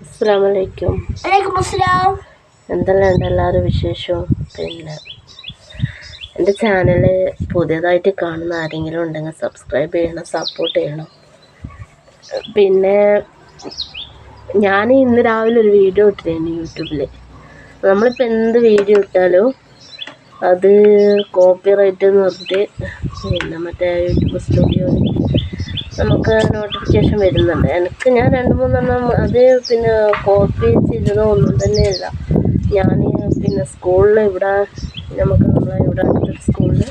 അസ്സാം വലൈക്കും വലൈക്കും അസ്സലാം എന്തെല്ലാം ഉണ്ട് എല്ലാവരും വിശേഷവും പിന്നെ എന്റെ ചാനൽ പുതിയതായിട്ട് കാണുന്ന ആരെങ്കിലും ഉണ്ടെങ്കിൽ സബ്സ്ക്രൈബ് ചെയ്യണം സപ്പോർട്ട് ചെയ്യണം. പിന്നെ ഞാൻ ഇന്ന് രാവിലെ ഒരു വീഡിയോ ഇട്ടിരുന്നു യൂട്യൂബിൽ നമ്മളിപ്പോൾ എന്ത് വീഡിയോ ഇട്ടാലും അത് കോപ്പി റൈറ്റ് എന്ന് പറഞ്ഞിട്ട് പിന്നെ മറ്റേ യൂട്യൂബ് സ്റ്റുഡിയോയിൽ നമുക്ക് നോട്ടിഫിക്കേഷൻ വരുന്നുണ്ട്. എനിക്ക് ഞാൻ രണ്ട് മൂന്നെണ്ണം അത് പിന്നെ കോപ്പി ചെയ്തതോ ഒന്നും തന്നെ ഇല്ല. ഞാൻ പിന്നെ സ്കൂളിൽ ഇവിടെ നമുക്ക് നമ്മളെ ഇവിടെ സ്കൂളിൽ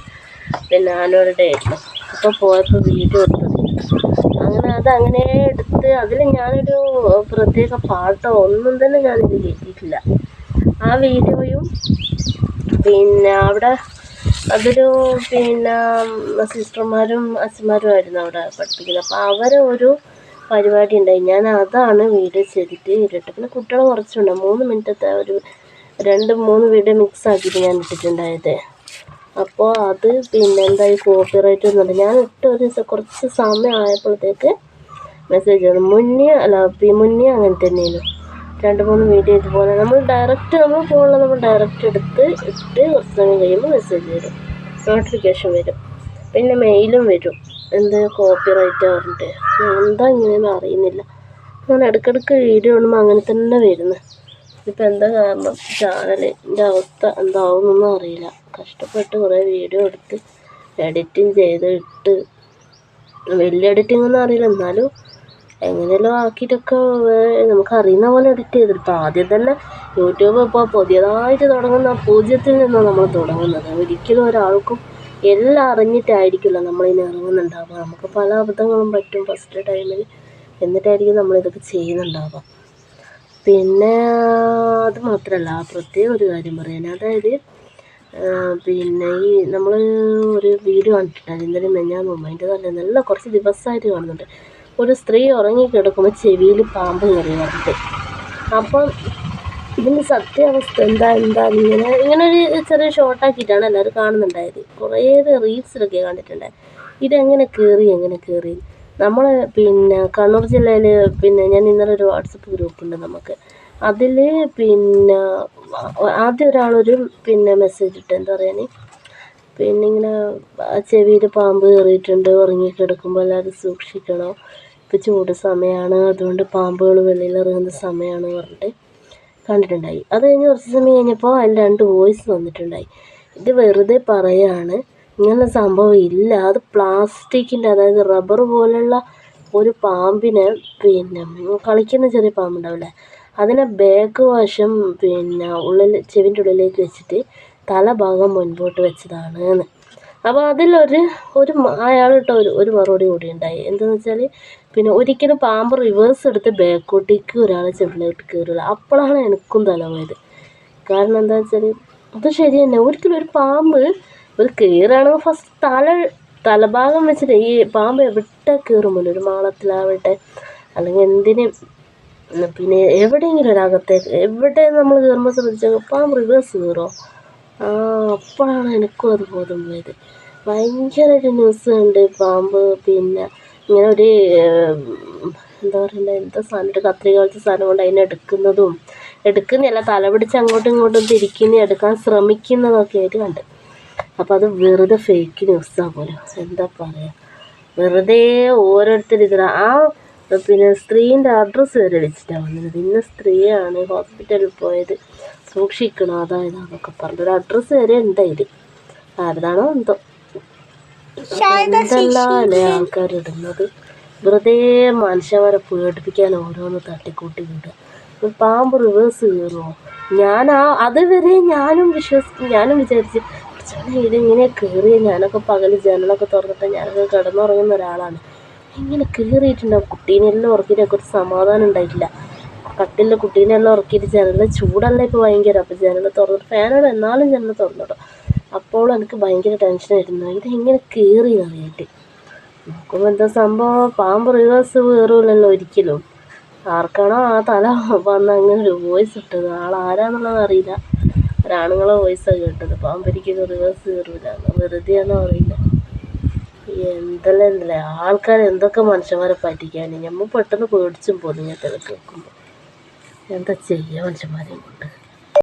പിന്നെ ആനുവൽ ഡേ ആയിരുന്നു. അപ്പോൾ പോയപ്പോൾ വീഡിയോ എടുത്തത് അങ്ങനെ അത് അങ്ങനെ എടുത്ത് അതിൽ ഞാനൊരു പ്രത്യേക പാട്ടോ ഒന്നും തന്നെ ഞാനിത് കേട്ടിട്ടില്ല. ആ വീഡിയോയും പിന്നെ അവിടെ അതൊരു പിന്നെ സിസ്റ്റർമാരും അച്ഛന്മാരും ആയിരുന്നു അവിടെ പഠിപ്പിക്കുന്നത്. അപ്പോൾ അവരെ ഒരു പരിപാടി ഉണ്ടായി. ഞാൻ അതാണ് വീഡിയോ ചെയ്തിട്ട് ഇട്ടിട്ട് പിന്നെ കുട്ടികൾ കുറച്ചുണ്ട്. മൂന്ന് മിനിറ്റത്തെ ഒരു രണ്ട് മൂന്ന് വീഡിയോ മിക്സ് ആക്കിയിട്ട് ഞാൻ ഇട്ടിട്ടുണ്ടായത്. അപ്പോൾ അത് പിന്നെ എന്തായി? കോപ്പി റൈറ്റ് എന്നുണ്ട് ഞാൻ ഇട്ട ഒരു ദിവസം കുറച്ച് സമയം ആയപ്പോഴത്തേക്ക് മെസ്സേജ് വന്നു. മുന്നേ അല്ല മുന്നേ അങ്ങനെ തന്നെയായിരുന്നു. രണ്ട് മൂന്ന് വീഡിയോ ഇതുപോലെ. നമ്മൾ ഡയറക്റ്റ് നമ്മൾ ഫോണിൽ നമ്മൾ ഡയറക്റ്റ് എടുത്ത് ഇട്ട് കുറച്ച് സമയം കഴിയുമ്പോൾ മെസ്സേജ് വരും. നോട്ടിഫിക്കേഷൻ വരും. പിന്നെ മെയിലും വരും. എന്ത് കോപ്പി റൈറ്റ് പറഞ്ഞിട്ട്. എന്താ ഇങ്ങനെയെന്ന് അറിയുന്നില്ല. ഞാൻ ഇടയ്ക്കിടയ്ക്ക് വീഡിയോ ഇടുമ്പോൾ അങ്ങനെ തന്നെ വരുന്നു. ഇപ്പം എന്താ കാരണം? ചാനലിന്റെ അവസ്ഥ എന്താവുമെന്നൊന്നും അറിയില്ല. കഷ്ടപ്പെട്ട് കുറേ വീഡിയോ എടുത്ത് എഡിറ്റിങ് ചെയ്ത് ഇട്ട്. വലിയ എഡിറ്റിംഗ് ഒന്നും അറിയില്ല. എന്നാലും എങ്ങനെയെല്ലാം ആക്കിയിട്ടൊക്കെ നമുക്ക് അറിയുന്ന പോലെ എഡിറ്റ് ചെയ്തെടുത്തു ആദ്യം തന്നെ യൂട്യൂബ് ഇപ്പോൾ പുതിയതായിട്ട് തുടങ്ങുന്ന പൂജ്യത്തിൽ നിന്നാണ് നമ്മൾ തുടങ്ങുന്നത്. ഒരിക്കലും ഒരാൾക്കും എല്ലാം അറിഞ്ഞിട്ടായിരിക്കില്ല നമ്മളിനി ഇറങ്ങുന്നുണ്ടാവുക. നമുക്ക് പല അബദ്ധങ്ങളും പറ്റും ഫസ്റ്റ് ടൈമിൽ എന്നിട്ടായിരിക്കും നമ്മളിതൊക്കെ ചെയ്യുന്നുണ്ടാവുക. പിന്നെ അത് മാത്രമല്ല പ്രത്യേക ഒരു കാര്യം പറയാൻ. അതായത് പിന്നെ ഈ നമ്മൾ ഒരു വീഡിയോ കണ്ടിട്ടുണ്ടായിരുന്നു ഇന്നലെ മെഞ്ഞാന്ന് അതിന്റെ തന്നെ നല്ല കുറച്ച് ദിവസമായിട്ട് കാണുന്നുണ്ട്. ഒരു സ്ത്രീ ഉറങ്ങിക്കിടക്കുമ്പോൾ ചെവിയിൽ പാമ്പ് കയറി അപ്പം ഇതിന്റെ സത്യാവസ്ഥ എന്താ എന്താ ഇങ്ങനെ ഇങ്ങനെ ഒരു ചെറിയ ഷോർട്ടാക്കിയിട്ടാണ് എല്ലാവരും കാണുന്നുണ്ടായത്. കുറേ റീൽസിലൊക്കെ കണ്ടിട്ടുണ്ടായത് ഇതെങ്ങനെ കയറി എങ്ങനെ കയറി നമ്മൾ പിന്നെ കണ്ണൂർ ജില്ലയിൽ പിന്നെ ഞാൻ ഇന്നലെ ഒരു വാട്സപ്പ് ഗ്രൂപ്പ് ഉണ്ട് നമുക്ക്. അതിൽ പിന്നെ ആദ്യം ഒരാളൊരു പിന്നെ മെസ്സേജ് ഇട്ട് എന്താ പറയാൻ പിന്നെ ഇങ്ങനെ ചെവിയിൽ പാമ്പ് കയറിയിട്ടുണ്ട് ഉറങ്ങി കിടക്കുമ്പോൾ എല്ലാവരും സൂക്ഷിക്കണം. ഇപ്പോൾ ചൂട് സമയമാണ് അതുകൊണ്ട് പാമ്പുകൾ വെളിയിൽ ഇറങ്ങുന്ന സമയമാണ് പറഞ്ഞിട്ട് കണ്ടിട്ടുണ്ടായി. അത് കഴിഞ്ഞ് കുറച്ച് സമയം കഴിഞ്ഞപ്പോൾ അതിൽ രണ്ട് വോയിസ് വന്നിട്ടുണ്ടായി. ഇത് വെറുതെ പറയാണ്. ഇങ്ങനെ സംഭവം ഇല്ല. അത് പ്ലാസ്റ്റിക്കിന്റെ അതായത് റബ്ബർ പോലുള്ള ഒരു പാമ്പിനെ പിന്നെ കളിക്കുന്ന ചെറിയ പാമ്പുണ്ടാവില്ലേ? അതിനെ ബാക്ക് വശം പിന്നെ ഉള്ളിൽ ചെവിന്റെ ഉള്ളിലേക്ക് വെച്ചിട്ട് തലഭാഗം മുൻപോട്ട് വെച്ചതാണ് എന്ന് അപ്പോൾ അതിലൊരു ഒരു അയാളിട്ട ഒരു ഒരു മറുപടി കൂടി ഉണ്ടായി എന്താണെന്ന് വെച്ചാൽ പിന്നെ ഒരിക്കലും പാമ്പ് റിവേഴ്സ് എടുത്ത് ബാക്കോട്ടേക്ക് ഒരാളെ ചെവിലേക്ക് കയറില്ല അപ്പോഴാണ് എനിക്കും തലമായത് കാരണം എന്താ വെച്ചാൽ അത് ശരി തന്നെ ഒരിക്കലും ഒരു പാമ്പ് ഒരു കയറുകയാണെങ്കിൽ ഫസ്റ്റ് തല തലഭാഗം വെച്ചിട്ട് ഈ പാമ്പ് എവിടെ കയറുമല്ലോ ഒരു മാളത്തിലാവട്ടെ? അല്ലെങ്കിൽ എന്തിന്? പിന്നെ എവിടെയെങ്കിലും ഒരകത്തേക്ക് എവിടെ നമ്മൾ കയറുമ്പോൾ ശ്രദ്ധിച്ചാൽ പാമ്പ് റിവേഴ്സ് കയറുമോ ആ അപ്പോഴാണ് എനിക്കും അത് ബോധം പോയത് ഒരു ന്യൂസ് ഉണ്ട് പാമ്പ് പിന്നെ ഇങ്ങനെ ഒരു എന്താ പറയണ്ടേ എന്താ സാധനം ഒരു കത്രിക പോലത്തെ സാധനം കൊണ്ട് അതിനെ എടുക്കുന്നതും എടുക്കുന്നില്ല തല പിടിച്ച് അങ്ങോട്ടും ഇങ്ങോട്ടും തിരിക്കുന്ന എടുക്കാൻ ശ്രമിക്കുന്നതൊക്കെ ആയിട്ട് കണ്ട്. അപ്പോൾ അത് വെറുതെ ഫേക്ക് ന്യൂസാണ് പോലും. എന്താ പറയുക വെറുതെ ഓരോരുത്തർ ഇതിൽ ആ പിന്നെ സ്ത്രീന്റെ അഡ്രസ്സ് വരെ വെച്ചിട്ടാണ് വന്നത്. ഇന്ന സ്ത്രീയാണ് ഹോസ്പിറ്റലിൽ പോയത്. സൂക്ഷിക്കണം. അതാ ഇതാന്നൊക്കെ പറഞ്ഞു ഒരു അഡ്രസ്സ് വരെ ഉണ്ട് അതിൽ ആരതാണോ എന്തോ. എന്തെല്ലാം അല്ലേ ആൾക്കാർ ഇടുന്നത്? വെറുതെ മനുഷ്യന്മാരെ പേടിപ്പിക്കാൻ ഓരോന്ന് തട്ടിക്കൂട്ടി വിടുക. ഒരു പാമ്പ് റിവേഴ്സ് കയറുമോ ഞാൻ ആ അതുവരെ ഞാനും വിശ്വസിക്കും ഞാനും വിചാരിച്ചു "പടച്ചോനെ, ഇതിങ്ങനെ കയറിയ ഞാനൊക്കെ പകൽ ജനലൊക്കെ തുറന്നിട്ട് ഞാനൊക്കെ കിടന്നുറങ്ങുന്ന ഒരാളാണ്. ഇങ്ങനെ കയറിയിട്ടുണ്ടാവും കുട്ടീനെല്ലാം ഉറക്കിയിട്ടൊക്കെ ഒരു സമാധാനം ഉണ്ടായിട്ടില്ല. കട്ടിലിൽ കുട്ടീനെ എല്ലാം ഉറക്കിയിട്ട് ജനൽ ചൂടല്ല ഇപ്പോൾ ഭയങ്കര. അപ്പോൾ ജനൽ തുറന്നിട്ട് ഫാനോട് എന്നാലും ജനൽ തുറന്നിട്ടോ അപ്പോൾ എനിക്ക് ഭയങ്കര ടെൻഷനായിരുന്നു ഇതെങ്ങനെ കയറി അറിയായിട്ട് നോക്കുമ്പോൾ എന്താ സംഭവം? പാമ്പ് റിവേഴ്സ് കയറൂലല്ലോ ഒരിക്കലും. ആർക്കാണോ ആ തല വന്ന് അങ്ങനെ ഒരു വോയിസ് ഇട്ടത്? ആളാരാന്നുള്ളത് അറിയില്ല. ഒരാണുങ്ങളെ വോയിസാണ് കേട്ടത്. പാമ്പരിക്കൊക്കെ റിവേഴ്സ് കയറൂല വെറുതെയാണോ അറിയില്ല. എന്തെല്ലാം എന്തല്ലേ? ആൾക്കാർ എന്തൊക്കെ മനുഷ്യന്മാരെ പറ്റിക്കാൻ നമ്മൾ പെട്ടെന്ന് പേടിച്ചും പോകും ഇങ്ങനത്തെ കേൾക്കുമ്പോൾ എന്താ ചെയ്യുക മനുഷ്യന്മാരെയും കൊണ്ട്